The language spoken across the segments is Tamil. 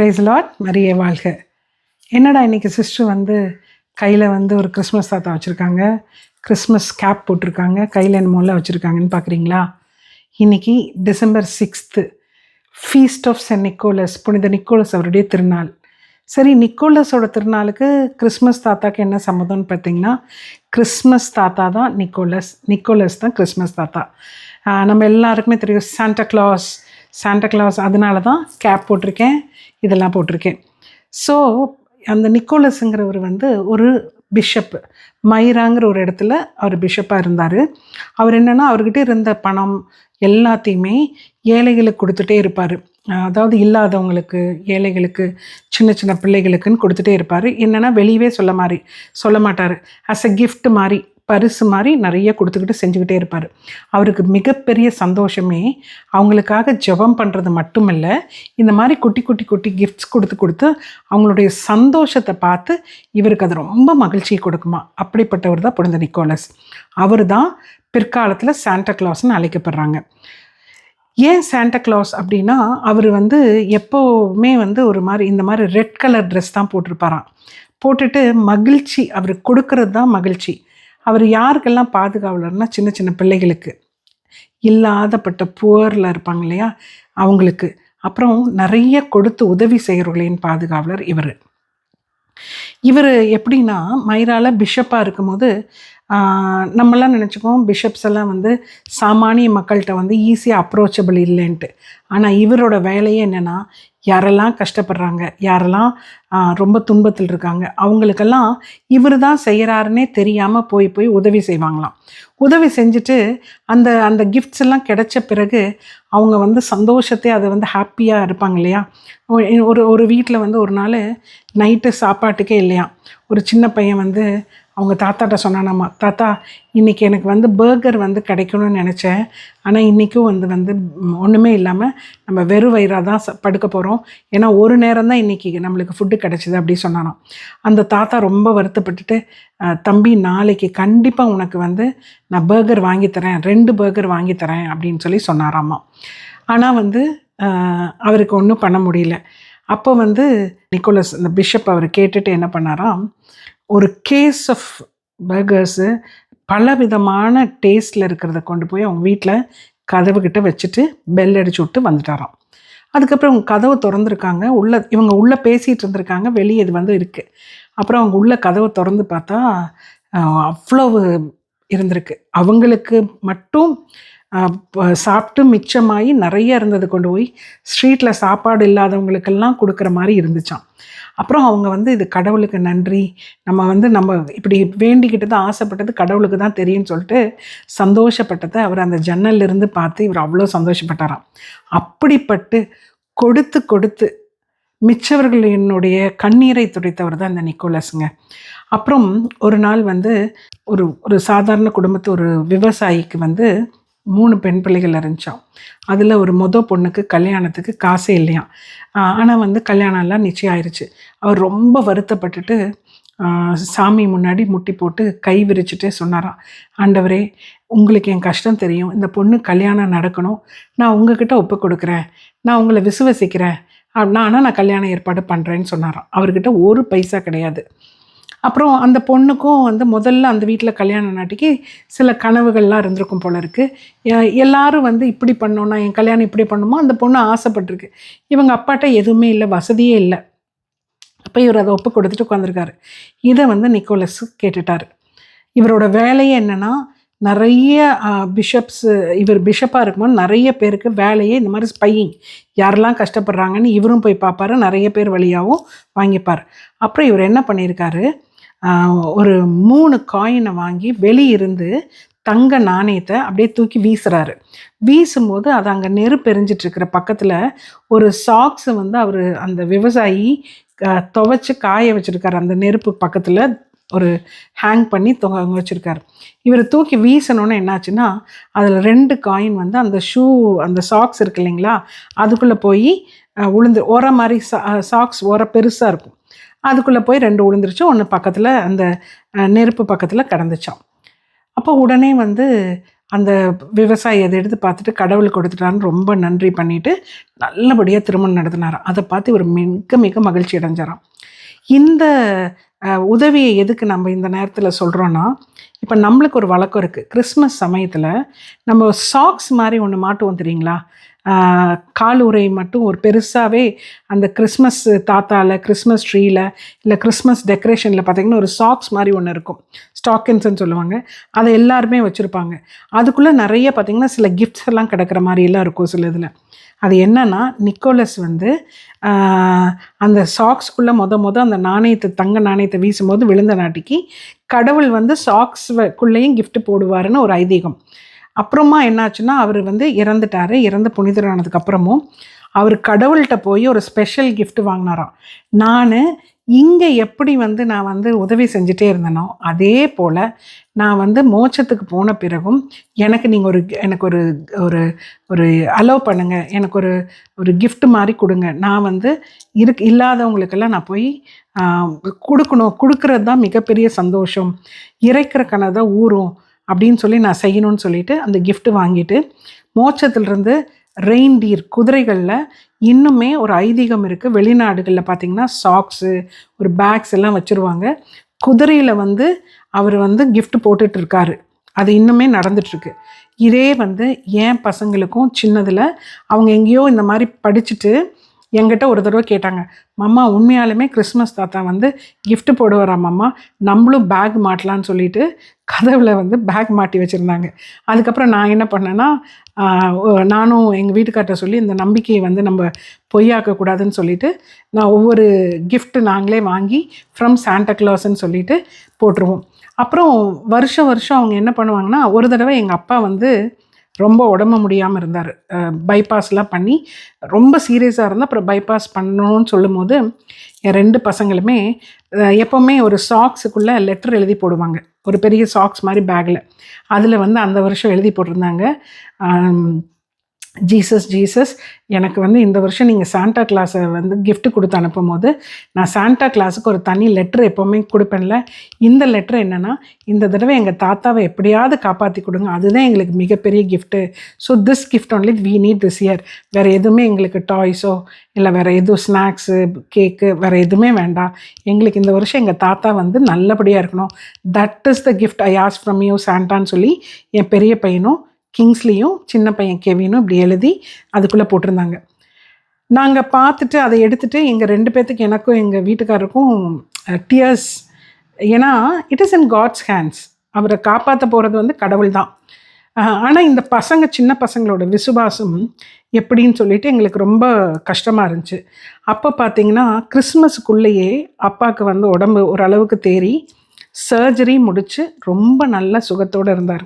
ப்ரைஸ் லாட் மரிய வாழ்க. என்னடா இன்றைக்கி சிஸ்டர் வந்து கையில் வந்து ஒரு கிறிஸ்மஸ் தாத்தா வச்சுருக்காங்க. கிறிஸ்மஸ் கேப் போட்டிருக்காங்க. கையில் என்னமோல வச்சுருக்காங்கன்னு பார்க்குறீங்களா இன்னைக்கு December sixth feast of saint Nicholas புனித நிக்கோலஸ் அவருடைய திருநாள். சரி நிக்கோலஸோட திருநாளுக்கு கிறிஸ்மஸ் தாத்தாக்கு என்ன சம்மதம்னு பார்த்தீங்கன்னா கிறிஸ்மஸ் தாத்தா தான் நிக்கோலஸ். நிக்கோலஸ் தான் கிறிஸ்மஸ் தாத்தா. நம்ம எல்லாருக்குமே தெரியும் சாண்டா கிளாஸ் சாண்டா கிளாஸ் அதனால தான் கேப் போட்டிருக்கேன் இதெல்லாம் போட்டிருக்கேன். ஸோ அந்த நிக்கோலஸுங்கிறவர் வந்து ஒரு பிஷப் மைராங்கிற ஒரு இடத்துல அவர் பிஷப்பாக இருந்தார். அவர் என்னென்னா அவர்கிட்ட இருந்த பணம் எல்லாத்தையுமே ஏழைகளுக்கு கொடுத்துட்டே இருப்பார். அதாவது இல்லாதவங்களுக்கு ஏழைகளுக்கு சின்ன சின்ன பிள்ளைகளுக்குன்னு கொடுத்துட்டே இருப்பார். என்னென்னா வெளியவே சொல்ல மாதிரி சொல்ல மாட்டார். ஆஸ் அ கிஃப்ட் மாதிரி பரிசு மாதிரி நிறைய கொடுத்துக்கிட்டு செஞ்சுக்கிட்டே இருப்பார். அவருக்கு மிகப்பெரிய சந்தோஷமே அவங்களுக்காக ஜெபம் பண்ணுறது மட்டுமல்ல இந்த மாதிரி குட்டி குட்டி குட்டி கிஃப்ட்ஸ் கொடுத்து கொடுத்து அவங்களுடைய சந்தோஷத்தை பார்த்து இவருக்கு அது ரொம்ப மகிழ்ச்சியை கொடுக்குமா? அப்படிப்பட்டவர் தான் புனித நிக்கோலஸ். அவர் தான் பிற்காலத்தில் சாண்டா கிளாஸ்னு அழைக்கப்படுறாங்க. ஏன் சாண்டா கிளாஸ் அப்படின்னா அவர் வந்து எப்போவுமே வந்து ஒரு மாதிரி இந்த மாதிரி ரெட் கலர் ட்ரெஸ் தான் போட்டிருப்பாராம். போட்டுட்டு மகிழ்ச்சி அவருக்கு கொடுக்கறது தான் மகிழ்ச்சி. அவர் யாருக்கெல்லாம் பாதுகாவலர்னா சின்ன சின்ன பிள்ளைகளுக்கு? இல்லாதப்பட்ட புவரில் இருப்பாங்க இல்லையா? அவங்களுக்கு. அப்புறம் நிறைய கொடுத்து உதவி செய்கிறவர்களின் பாதுகாவலர் இவர். இவர் எப்படின்னா மயிரால பிஷப்பாக இருக்கும்போது நம்மளாம் நம்மலாம் நினச்சிக்குவோம் பிஷப்ஸ் எல்லாம் வந்து சாமானிய மக்கள்கிட்ட வந்து ஈஸியாக அப்ரோச்சபிள் இல்லைன்ட்டு. ஆனால் இவரோட வேலையே என்னென்னா யாரெல்லாம் கஷ்டப்படுறாங்க யாரெல்லாம் ரொம்ப துன்பத்தில் இருக்காங்க அவங்களுக்கெல்லாம் இவர் தான் செய்கிறாருன்னே தெரியாமல் போய் போய் உதவி செய்வாங்களாம். உதவி செஞ்சுட்டு அந்த அந்த கிஃப்ட்ஸ் எல்லாம் கிடைச்ச பிறகு அவங்க வந்து சந்தோஷத்தை அதை வந்து ஹாப்பியாக இருப்பாங்க இல்லையா? ஒரு ஒரு வீட்டில் வந்து ஒரு நாள் நைட்டு சாப்பாட்டுக்கே இல்லையா ஒரு சின்ன பையன் வந்து அவங்க தாத்தாட்ட சொன்னானாமா தாத்தா இன்றைக்கி எனக்கு வந்து பர்கர் வந்து கிடைக்கணும்னு நினச்சேன். ஆனால் இன்றைக்கும் வந்து வந்து ஒன்றுமே இல்லாமல் நம்ம வெறும் வயிறாக தான் படுக்க போகிறோம் ஏன்னா ஒரு நேரம் தான் இன்றைக்கி நம்மளுக்கு ஃபுட்டு கிடச்சிது அப்படி சொன்னானாம். அந்த தாத்தா ரொம்ப வருத்தப்பட்டுட்டு தம்பி நாளைக்கு கண்டிப்பாக உனக்கு வந்து நான் பர்கர் வாங்கித்தரேன் ரெண்டு பர்கர் வாங்கித்தரேன் அப்படின்னு சொல்லி சொன்னாராம்மா. ஆனால் வந்து அவருக்கு ஒன்றும் பண்ண முடியல. அப்போ வந்து நிக்கோலஸ் இந்த பிஷப் அவர் கேட்டுட்டு என்ன பண்ணாராம் ஒரு கேஸ் ஆஃப் பர்கர்ஸு பல விதமான டேஸ்ட்டில் இருக்கிறத கொண்டு போய் அவங்க வீட்டில் கதவுக்கிட்ட வச்சுட்டு பெல் அடிச்சு விட்டு வந்துட்டாராம். அதுக்கப்புறம் அவங்க கதவை திறந்துருக்காங்க. உள்ள இவங்க உள்ளே பேசிகிட்டு இருந்திருக்காங்க. வெளியே இது வந்து இருக்குது அப்புறம் அவங்க உள்ள கதவை திறந்து பார்த்தா அவ்வளவு இருந்திருக்கு. அவங்களுக்கு மட்டும் சாப்பிட்டு மிச்சமாகி நிறைய இருந்தது கொண்டு போய் ஸ்ட்ரீட்டில் சாப்பாடு இல்லாதவங்களுக்கெல்லாம் கொடுக்குற மாதிரி இருந்துச்சாம். அப்புறம் அவங்க வந்து இது கடவுளுக்கு நன்றி. நம்ம வந்து நம்ம இப்படி வேண்டிக்கிட்டது ஆசைப்பட்டது கடவுளுக்கு தான் தெரியும்னு சொல்லிட்டு சந்தோஷப்பட்டதை அவர் அந்த ஜன்னல்லிருந்து பார்த்து இவர் அவ்வளோ சந்தோஷப்பட்டாராம். அப்படிப்பட்டு கொடுத்து கொடுத்து மிச்சவர்களினுடைய கண்ணீரை துடைத்தவர் தான் இந்த நிக்கோலஸுங்க. அப்புறம் ஒரு நாள் வந்து ஒரு ஒரு சாதாரண குடும்பத்து ஒரு விவசாயிக்கு வந்து மூணு பெண் பிள்ளைகள் இருந்துச்சாம். அதில் ஒரு மொத பொண்ணுக்கு கல்யாணத்துக்கு காசே இல்லையாம். ஆனால் வந்து கல்யாணம்லாம் நிச்சயம் ஆயிடுச்சு அவர் ரொம்ப வருத்தப்பட்டுட்டு சாமி முன்னாடி முட்டி போட்டு கை விரிச்சிட்டு சொன்னாராம். ஆண்டவரே உங்களுக்கு என் கஷ்டம் தெரியும். இந்த பொண்ணு கல்யாணம் நடக்கணும். நான் உங்ககிட்ட ஒப்பு கொடுக்குறேன். நான் உங்களை விசுவசிக்கிறேன். நான் ஆனால் நான் கல்யாணம் ஏற்பாடு பண்ணுறேன்னு சொன்னாராம். அவர்கிட்ட ஒரு பைசா கிடையாது. அப்புறம் அந்த பொண்ணுக்கும் வந்து முதல்ல அந்த வீட்டில் கல்யாணம் நாட்டிக்கு சில கனவுகள்லாம் இருந்திருக்கும் போல இருக்குது எல்லாரும் வந்து இப்படி பண்ணோன்னா என் கல்யாணம் இப்படி பண்ணுமோ அந்த பொண்ணு ஆசைப்பட்டிருக்கு. இவங்க அப்பாட்ட எதுவுமே இல்லை வசதியே இல்லை. அப்போ இவர் அதை ஒப்பு கொடுத்துட்டு உட்காந்துருக்காரு இதை வந்து நிக்கோலஸ் கேட்டுட்டார். இவரோட வேலையே என்னென்னா நிறைய பிஷப்ஸ் இவர் பிஷப்பாக இருக்கும்போது நிறைய பேருக்கு வேலையே இந்த மாதிரி ஸ்பையிங் யாரெல்லாம் கஷ்டப்படுறாங்கன்னு இவரும் போய் பார்ப்பாரு. நிறைய பேர் வழியாகவும் வாங்கிப்பார். அப்புறம் இவர் என்ன பண்ணியிருக்காரு? ஒரு மூணு காயினை வாங்கி வெளியிருந்து தங்க நாணயத்தை அப்படியே தூக்கி வீசுறாரு. வீசும்போது அது அங்கே நெருப்பு இருக்கிற பக்கத்தில் ஒரு சாக்ஸ் வந்து அவர் அந்த விவசாயி அஹ், துவைச்சு காய வச்சுருக்காரு. அந்த நெருப்பு பக்கத்தில் ஒரு ஹேங் பண்ணி தொங்க வச்சுருக்காரு. இவர் தூக்கி வீசணுன்னு என்னாச்சுன்னா அதில் ரெண்டு காயின் வந்து அந்த ஷூ அந்த சாக்ஸ் இருக்கு இல்லைங்களா அதுக்குள்ளே போய் உளுந்து ஓர மாதிரி சா சாக்ஸ் ஓர பெருசாக இருக்கும். அதுக்குள்ளே போய் ரெண்டு உளுந்துருச்சு. ஒன்று பக்கத்தில் அந்த நெருப்பு பக்கத்தில் கிடந்துச்சாம். அப்போ உடனே வந்து அந்த விவசாயி அதை எடுத்து பார்த்துட்டு கடவுள் கொடுத்துட்டான்னு ரொம்ப நன்றி பண்ணிட்டு நல்லபடியாக திருமணம் நடத்தினாராம். அதை பார்த்து இவர் மிக மிக மகிழ்ச்சி அடைஞ்சாராம். இந்த உதவியை எதுக்கு நம்ம இந்த நேரத்தில் சொல்கிறோன்னா இப்போ நம்மளுக்கு ஒரு வழக்கம் இருக்குது கிறிஸ்மஸ் சமயத்தில் நம்ம சாக்ஸ் மாதிரி ஒன்று மாட்டுவோம் தெரியுங்களா? கால் உறை மட்டும் ஒரு பெருசாகவே அந்த கிறிஸ்மஸ் தாத்தாவில் கிறிஸ்மஸ் ட்ரீயில் இல்லை கிறிஸ்மஸ் டெக்கரேஷனில் பார்த்தீங்கன்னா ஒரு சாக்ஸ் மாதிரி ஒன்று இருக்கும். ஸ்டாக்கின்ஸ்ன்னு சொல்லுவாங்க. அதை எல்லாருமே வச்சுருப்பாங்க. அதுக்குள்ளே நிறைய பார்த்தீங்கன்னா சில கிஃப்ட்ஸ் எல்லாம் கிடக்கிற மாதிரி எல்லாம் இருக்கும் சில இதில். அது என்னன்னா நிக்கோலஸ் வந்து அந்த சாக்ஸ்க்குள்ளே மொத மொத அந்த நாணயத்தை தங்க நாணயத்தை வீசும்போது விழுந்த நாட்டிக்கு கடவுள் வந்து சாக்ஸ்க்குள்ளேயும் கிஃப்ட் போடுவாருன்னு ஒரு ஐதீகம். அப்புறமா என்னாச்சுன்னா அவர் வந்து இறந்துட்டாரு. இறந்து புனிதரானதுக்கப்புறமும் அவர் கடவுள்கிட்ட போய் ஒரு ஸ்பெஷல் கிஃப்ட் வாங்கினாராம். நான் இங்கே எப்படி வந்து நான் வந்து உதவி செஞ்சுட்டே இருந்தேனோ அதே போல் நான் வந்து மோட்சத்துக்கு போன பிறகும் எனக்கு நீங்கள் ஒரு எனக்கு ஒரு ஒரு ஒரு அலோவ் பண்ணுங்கள் எனக்கு ஒரு ஒரு கிஃப்ட் மாதிரி கொடுங்க. நான் வந்து இருக்கு இல்லாதவங்களுக்கெல்லாம் நான் போய் கொடுக்கணும். கொடுக்கறது தான் மிகப்பெரிய சந்தோஷம். இறைக்கிற கணை ஊறும் அப்படின்னு சொல்லி நான் செய்யணும்னு சொல்லிட்டு அந்த கிஃப்ட்டு வாங்கிட்டு மோட்சத்திலிருந்து ரெயின்டீர் குதிரைகளில் இன்னுமே ஒரு ஐதீகம் இருக்குது வெளிநாடுகளில் பார்த்தீங்கன்னா சாக்ஸு ஒரு பேக்ஸ் எல்லாம் வச்சுருவாங்க. குதிரையில் வந்து அவர் வந்து கிஃப்ட் போட்டுட்டு இருக்காரு. அது இன்னுமே நடந்துட்டுருக்கு. இதே வந்து என் பசங்களுக்கும் சின்னதில் அவங்க எங்கேயோ இந்த மாதிரி படிச்சுட்டு என்கிட்ட ஒரு தடவை கேட்டாங்க மம்மா உண்மையாலுமே கிறிஸ்மஸ் தாத்தா வந்து கிஃப்ட் போடுவாராம் அம்மா நம்மளும் பேக் மாட்டலான்னு சொல்லிட்டு கதவில் வந்து பேக் மாட்டி வச்சுருந்தாங்க. அதுக்கப்புறம் நான் என்ன பண்ணேன்னா நானும் எங்கள் வீட்டுக்கார்ட்ட சொல்லி இந்த நம்பிக்கையை வந்து நம்ம பொய்யாக்கக்கூடாதுன்னு சொல்லிட்டு நான் ஒவ்வொரு கிஃப்ட்டு நாங்களே வாங்கி ஃப்ரம் சாண்டா கிளாஸ்ன்னு சொல்லிட்டு போட்டுருவோம். அப்புறம் வருஷம் வருஷம் அவங்க என்ன பண்ணுவாங்கன்னா ஒரு தடவை எங்கள் அப்பா வந்து ரொம்ப உடம்பு முடியாமல் இருந்தார். பைபாஸ்லாம் பண்ணி ரொம்ப சீரியஸாக இருந்தால் அப்புறம் பைபாஸ் பண்ணணும்னு சொல்லும்போது என் ரெண்டு பசங்களுமே எப்போவுமே ஒரு சாக்ஸுக்குள்ளே லெட்டர் எழுதி போடுவாங்க. ஒரு பெரிய சாக்ஸ் மாதிரி பேக்கில் அதில் வந்து அந்த வருஷம் எழுதி போட்டிருந்தாங்க. ஜீசஸ் ஜீசஸ் எனக்கு வந்து இந்த வருஷம் நீங்கள் சாண்டா கிளாஸை வந்து கிஃப்ட்டு கொடுத்து அனுப்பும் போது நான் சாண்டா கிளாஸுக்கு ஒரு தனி லெட்ரு எப்போவுமே கொடுப்பேன்ல. இந்த லெட்ரு என்னென்னா இந்த தடவை எங்கள் தாத்தாவை எப்படியாவது காப்பாற்றி கொடுங்க. அதுதான் எங்களுக்கு மிகப்பெரிய gift so this gift only we need this year வேறு எதுவுமே எங்களுக்கு டாய்ஸோ இல்லை வேறு எதுவும் ஸ்நாக்ஸு கேக்கு வேறு எதுவுமே வேண்டாம். எங்களுக்கு இந்த வருஷம் எங்கள் தாத்தா வந்து நல்லபடியாக இருக்கணும். That is the gift I ask from you சாண்டான்னு சொல்லி என் பெரிய பையனும் கிங்ஸ்லியும் சின்ன பையன் கெவினும் இப்படி எழுதி அதுக்குள்ளே போட்டிருந்தாங்க. நாங்கள் பார்த்துட்டு அதை எடுத்துட்டு எங்கள் ரெண்டு பேர்த்துக்கு எனக்கும் எங்கள் வீட்டுக்காரருக்கும் டியர்ஸ் ஏன்னா it is in God's hands அவரை காப்பாற்ற போகிறது வந்து கடவுள் தான் ஆனால் இந்த பசங்க சின்ன பசங்களோட விசுவாசம் எப்படின்னு சொல்லிட்டு எங்களுக்கு ரொம்ப கஷ்டமாக இருந்துச்சு. அப்போ பார்த்தீங்கன்னா கிறிஸ்மஸுக்குள்ளேயே அப்பாவுக்கு வந்து உடம்பு ஓரளவுக்கு தேறி சர்ஜரி முடித்து ரொம்ப நல்ல சுகத்தோடு இருந்தார்.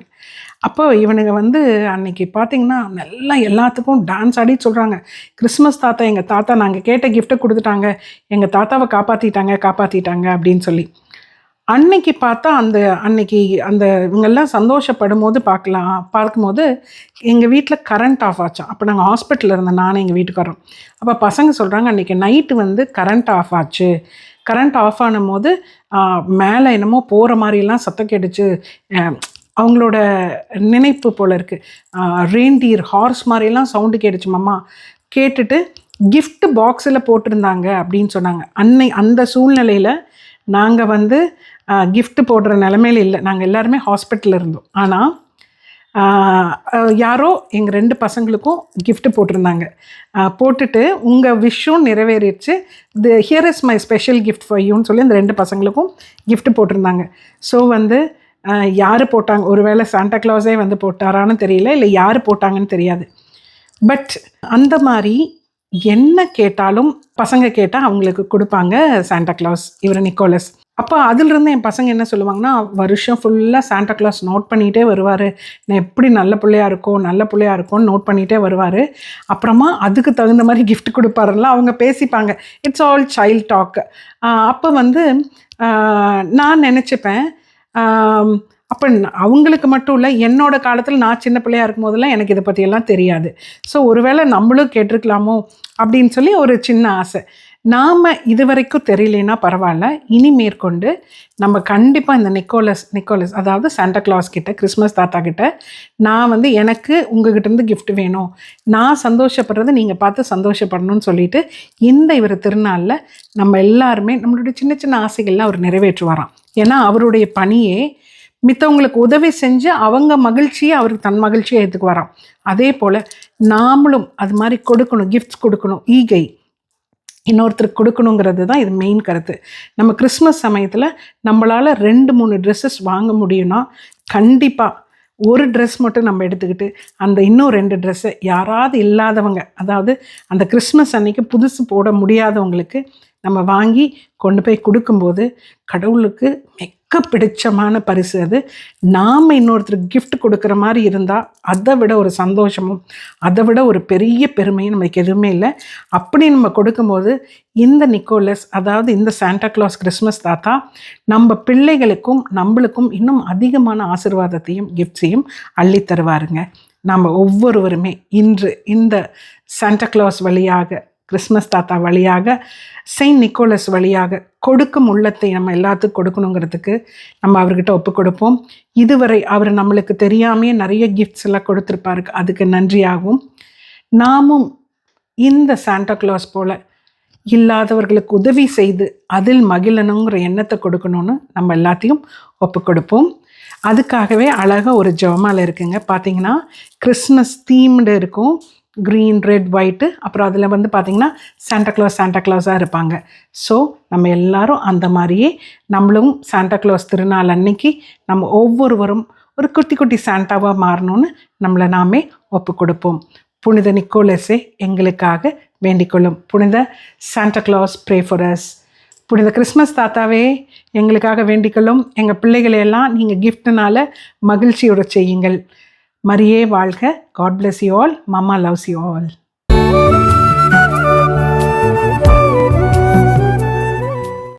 அப்போ இவனுங்க வந்து அன்னைக்கு பார்த்தீங்கன்னா நல்லா எல்லாத்துக்கும் டான்ஸ் ஆடி சொல்கிறாங்க கிறிஸ்மஸ் தாத்தா எங்கள் தாத்தா நாங்கள் கேட்ட கிஃப்ட்டை கொடுத்துட்டாங்க. எங்கள் தாத்தாவை காப்பாற்றிட்டாங்க காப்பாற்றிட்டாங்க அப்படின்னு சொல்லி. அன்னைக்கு பார்த்தா அந்த அன்னைக்கு அந்த இவங்கெல்லாம் சந்தோஷப்படும் போது பார்க்கலாம் பார்க்கும்போது எங்கள் வீட்டில் கரண்ட் ஆஃப் ஆச்சோம் அப்போ நாங்கள் ஹாஸ்பிட்டலில் இருந்தோம் நானும் எங்கள் வீட்டுக்காரோம் அப்போ பசங்க சொல்கிறாங்க அன்றைக்கி நைட்டு வந்து கரண்ட் ஆஃப் ஆச்சு. கரண்ட் ஆஃப் ஆனும் போது மேலே என்னமோ போகிற மாதிரிலாம் சத்தம் கேட்டுச்சு. அவங்களோட நினைப்பு போல் இருக்குது ரெயின்டீர் ஹார்ஸ் மாதிரிலாம் சவுண்டு கேட்டுச்சு மாமா. கேட்டுட்டு கிஃப்ட் பாக்ஸில் போட்டிருந்தாங்க அப்படின்னு சொன்னாங்க. அன்னை அந்த சூழ்நிலையில் நாங்கள் வந்து கிஃப்ட் போடுற நிலமையில இல்லை. நாங்கள் எல்லாருமே ஹாஸ்பிட்டலில் இருந்தோம். ஆனால் யாரோ எங்கள் ரெண்டு பசங்களுக்கும் கிஃப்ட் போட்டிருந்தாங்க. போட்டுட்டு உங்கள் விஷும் நிறைவேறிடுச்சு. The here is my special gift for யூன்னு சொல்லி அந்த ரெண்டு பசங்களுக்கும் கிஃப்ட் போட்டிருந்தாங்க. ஸோ வந்து யார் போட்டாங்க? ஒருவேளை சாண்டா கிளாஸே வந்து போட்டாரான்னு தெரியல இல்லை யார் போட்டாங்கன்னு தெரியாது. பட் அந்த மாதிரி என்ன கேட்டாலும் பசங்க கேட்டால் அவங்களுக்கு கொடுப்பாங்க சாண்டா கிளாஸ் இவர் நிக்கோலஸ் அப்போ அதிலிருந்து என் பசங்க என்ன சொல்லுவாங்கன்னா வருஷம் ஃபுல்லாக சாண்டா கிளாஸ் நோட் பண்ணிகிட்டே வருவார். நான் எப்படி நல்ல பிள்ளையாக இருக்கோ நல்ல பிள்ளையாக இருக்கும்னு நோட் பண்ணிகிட்டே வருவார். அப்புறமா அதுக்கு தகுந்த மாதிரி கிஃப்ட் கொடுப்பாருல அவங்க பேசிப்பாங்க. இட்ஸ் ஆல் சைல்ட் டாக் அப்போ வந்து நான் நினச்சிப்பேன் அப்போ அவங்களுக்கு மட்டும் இல்லை என்னோட காலத்தில் நான் சின்ன பிள்ளையா இருக்கும் போதெல்லாம் எனக்கு இதை பற்றியெல்லாம் தெரியாது. ஸோ ஒருவேளை நம்மளும் கேட்டிருக்கலாமோ அப்படின்னு சொல்லி ஒரு சின்ன ஆசை. நாம் இது வரைக்கும் தெரியலனா பரவாயில்ல. இனி மேற்கொண்டு நம்ம கண்டிப்பாக இந்த நிக்கோலஸ் நிக்கோலஸ் அதாவது சாண்டா கிளாஸ் கிட்ட கிறிஸ்மஸ் தாத்தா கிட்ட நான் வந்து எனக்கு உங்ககிட்ட இருந்து வேணும். நான் சந்தோஷப்படுறது நீங்கள் பார்த்து சந்தோஷப்படணும்னு சொல்லிட்டு இந்த இவர் திருநாளில் நம்ம எல்லாருமே நம்மளுடைய சின்ன சின்ன ஆசைகள்லாம் அவர் நிறைவேற்றுவாராம். ஏன்னா அவருடைய பணியே மித்தவங்களுக்கு உதவி செஞ்சு அவங்க மகிழ்ச்சியை அவருக்கு தன் மகிழ்ச்சியை ஏற்றுக்கு வரான் அதே போல் நாமளும் அது மாதிரி கொடுக்கணும் கிஃப்ட்ஸ் கொடுக்கணும் ஈகை. இன்னொருத்தருக்கு கொடுக்கணுங்கிறது தான் இது மெயின் கருத்து. நம்ம கிறிஸ்மஸ் சமயத்தில் நம்மளால் ரெண்டு மூணு ட்ரெஸ்ஸஸ் வாங்க முடியும்னா கண்டிப்பாக ஒரு ட்ரெஸ் மட்டும் நம்ம எடுத்துக்கிட்டு அந்த இன்னும் ரெண்டு ட்ரெஸ்ஸை யாராவது இல்லாதவங்க அதாவது அந்த கிறிஸ்மஸ் அன்னைக்கு புதுசு போட முடியாதவங்களுக்கு நம்ம வாங்கி கொண்டு போய் கொடுக்கும்போது கடவுளுக்கு மிக்க பிடிச்சமான பரிசு அது. நாம் இன்னொருத்தருக்கு கிஃப்ட் கொடுக்குற மாதிரி இருந்தால் அதை விட ஒரு சந்தோஷமும் அதை விட ஒரு பெரிய பெருமையும் நம்மளுக்கு எதுவுமே இல்லை. அப்படி நம்ம கொடுக்கும்போது இந்த நிக்கோலஸ் அதாவது இந்த சாண்டா கிளாஸ் கிறிஸ்மஸ் தாத்தா நம்ம பிள்ளைகளுக்கும் நம்மளுக்கும் இன்னும் அதிகமான ஆசிர்வாதத்தையும் கிஃப்ட்ஸையும் அள்ளி தருவாருங்க நாம் ஒவ்வொருவருமே இன்று இந்த சாண்டா கிளாஸ் வழியாக கிறிஸ்மஸ் தாத்தா வழியாக செயின்ட் நிக்கோலஸ் வழியாக கொடுக்கும் உள்ளத்தை நம்ம எல்லாத்துக்கும் கொடுக்கணுங்கிறதுக்கு நம்ம அவர்கிட்ட ஒப்பு கொடுப்போம். இதுவரை அவர் நம்மளுக்கு தெரியாமையே நிறைய கிஃப்ட்ஸ் எல்லாம் கொடுத்துருப்பாருக்கு. அதுக்கு நன்றியாகவும். நாமும் இந்த சாண்டா கிளாஸ் போல் இல்லாதவர்களுக்கு உதவி செய்து அதில் மகிழணுங்கிற எண்ணத்தை கொடுக்கணும்னு நம்ம எல்லாத்தையும் ஒப்பு கொடுப்போம். அதுக்காகவே அழகாக ஒரு ஜெபமாலை இருக்குங்க. பார்த்தீங்கன்னா கிறிஸ்மஸ் தீம்டு இருக்கும். க்ரீன் ரெட் ஒயிட்டு அப்புறம் அதில் வந்து பார்த்திங்கன்னா சாண்டா கிளாஸ் சாண்டா கிளாஸாக இருப்பாங்க. ஸோ நம்ம எல்லாரும் அந்த மாதிரியே நம்மளும் சாண்டா கிளாஸ் திருநாள் அன்னைக்கு நம்ம ஒவ்வொருவரும் ஒரு குட்டி குட்டி சாண்டாவாக மாறணும்னு நம்மளை நாமே ஒப்பு கொடுப்போம். புனித நிக்கோலஸே எங்களுக்காக வேண்டிக்கொள்ளும் புனித Santa Claus pray for us புனித கிறிஸ்மஸ் தாத்தாவே எங்களுக்காக வேண்டிக்கொள்ளும் எங்கள் பிள்ளைகளையெல்லாம் நீங்கள் கிஃப்ட்னால மகிழ்ச்சியோட செய்யுங்கள். மரியே வாழ்க. காட் bless யூ ஆல் மாமா லவ்ஸ் யூ ஆல்